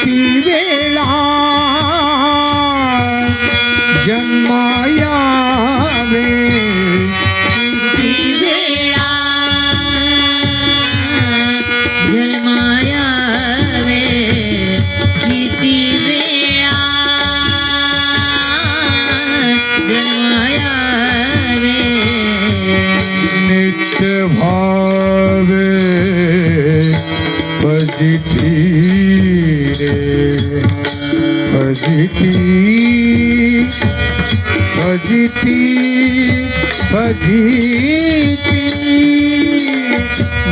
किती वेळा जन्मायावे। किती वेळा जन्मायावे। किती वेळा जन्मायावे। नित्य भावे।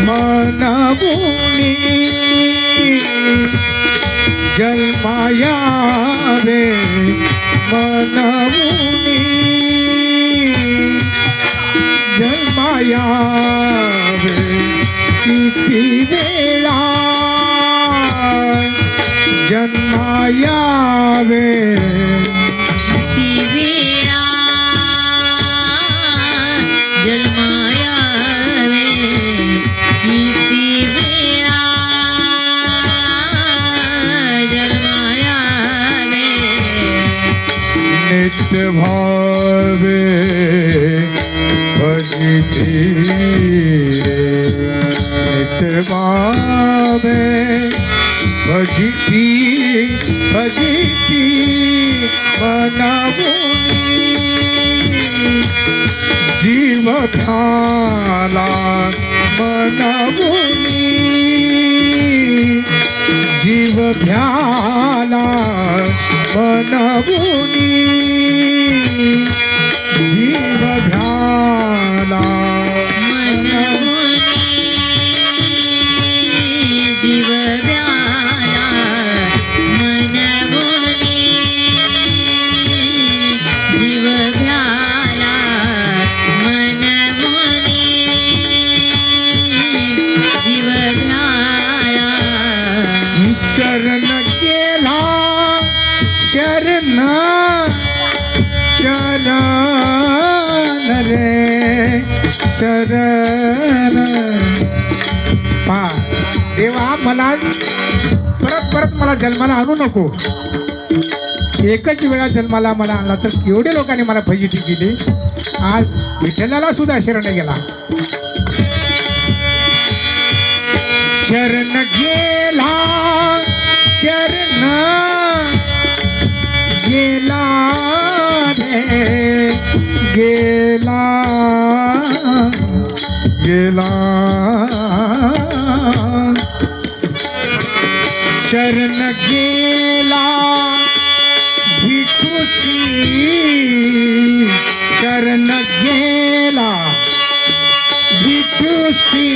मनबुणी जन्मायावे मनबुणी जन्मायावे किती वेळा जन्मायावे किती नित्य भावे भजिती नित्य भावे भजिती भजिती मनाबुनी जीव ठाला मनाबुनी जीव घ्याला मनमुनी जीव घ्याला मनमुनी जीव शरण शरण रे शरण. पा देवा मला परत परत मला जन्माला आणू नको. एकच वेळा जन्माला मला आणला तर एवढे लोकांनी मला फजिती केली. आज विठ्ठलाला सुद्धा शरण गेला. शरण गेला शरण. गेला रे गेला गेला। शरण गेला विठुसी शरण गेला विठुसी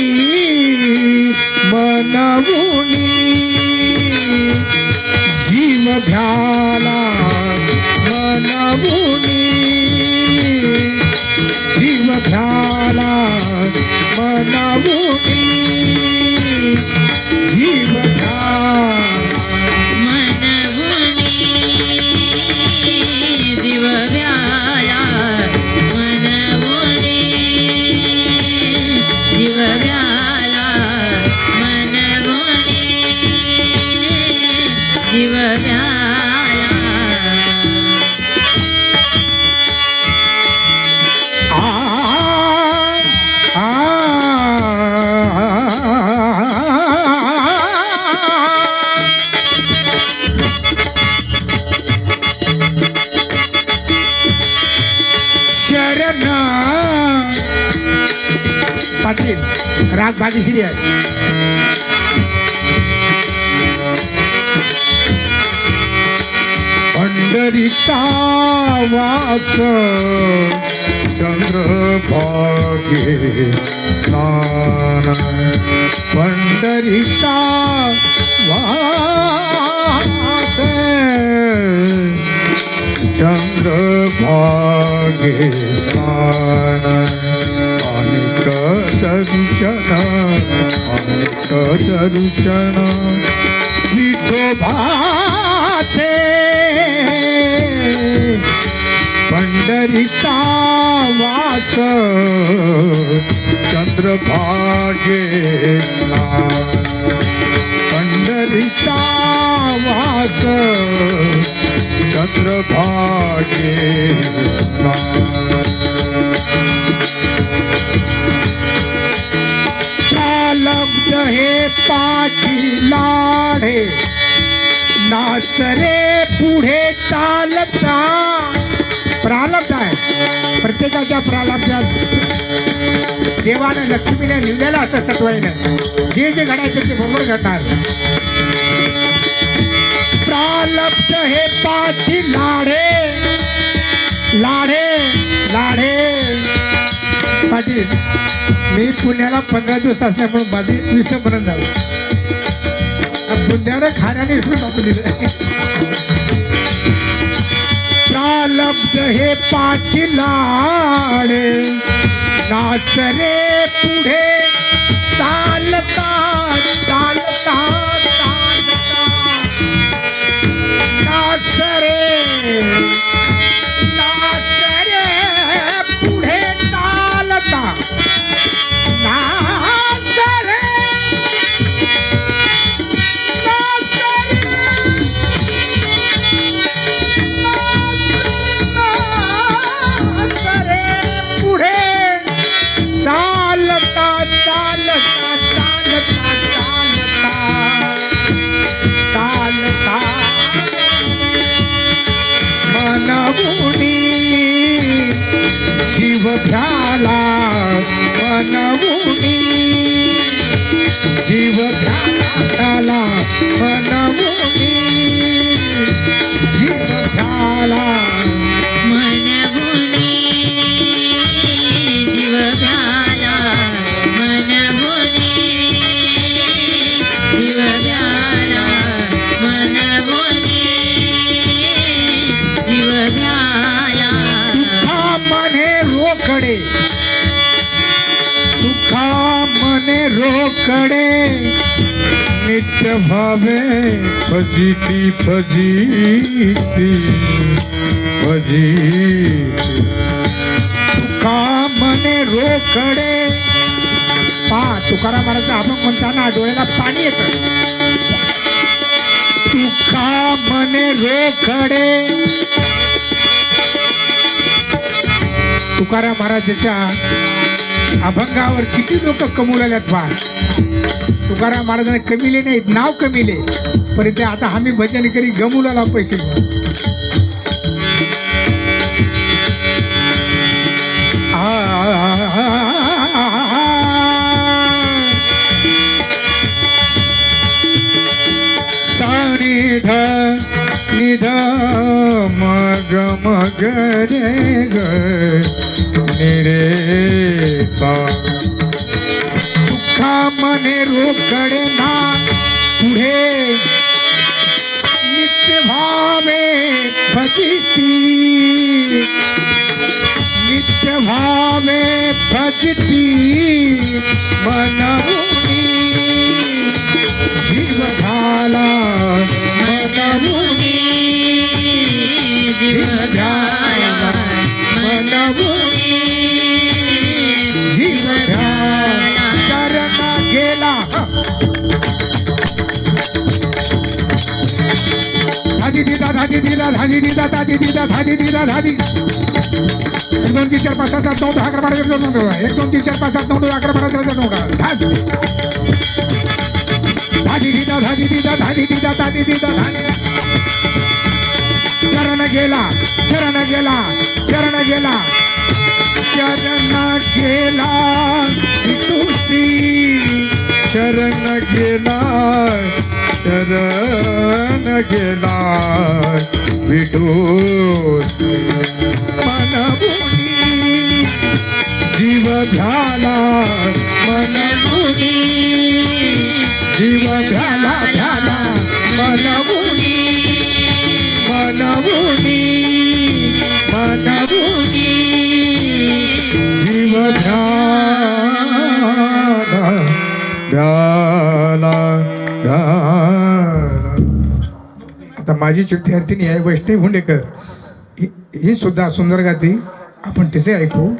मनवुनी जीव भ्याला राग भाग्यश्री आहे पंढरीचा वास चंद्रभागे स्नान पंढरीचा वास चंद्रभागे स्नान अनेक दर्शन अनेक दर्शन विठोबाचे पंढरीचा वास चंद्रभागे हरीचा वास. चंद्रभागे लब्ध हे पाठी लाढे नासरे पुढे चालता. प्रालब्ध आहे. प्रत्येकाच्या प्रालब्धात देवानं लक्ष्मीने लिहिलेलं असं सत्वाईनं जे जे घडायचं ते बरोबर घडणार प्रालब्ध हे पाठी लाढे लाढे लाढे पाटील मी पुण्याला पंधरा दिवस असल्यामुळे माझी विसंबरण झालं. बुंद्यानं खाण्याने विसरून टाकून दिलं. प्रालब्ध हे पाठी नासरे पुढे चालता चालता चालता। नासरे। मनमुनी जीव भ्याला मने रोकडे नित्य भावे फजिती फजिती फजिती। तुका मने रोकडे पा, तुकाराम महाराजचा अभंग म्हणताना डोळ्याला पाणी येतं. तुका मने रोकडे तुकाराम महाराजाच्या अभंगावर किती लोक कमू लागल्यात पहा तुकाराम महाराजांना कमिले नाहीत नाव कमिले पण ते आता आम्ही भजन करी गमूलाला पैसे सानिध निध मग मग रे ग. निरे सा मने रोकडे ना पुढे नित्य भावे फजिती नित्य भावे फजिती मनमुनी जीव झाला धादी एक दोन चार पाच सात नऊ दहा अकरा बारा एक दोन तीन चार पाच सात नऊ दहा अकरा बारा धादी शरण गेला शरण गेला शरण गेला शरण गेला तुसी शरण गेला शरण गेला विठूसी. मनमुनी जीव झाला मनमुनी जीव झाला झाला माझी विद्यार्थिनी आहे वैष्णवी हुंडेकर ही- ही सुद्धा सुंदर गाती. आपण तिचे ऐकू.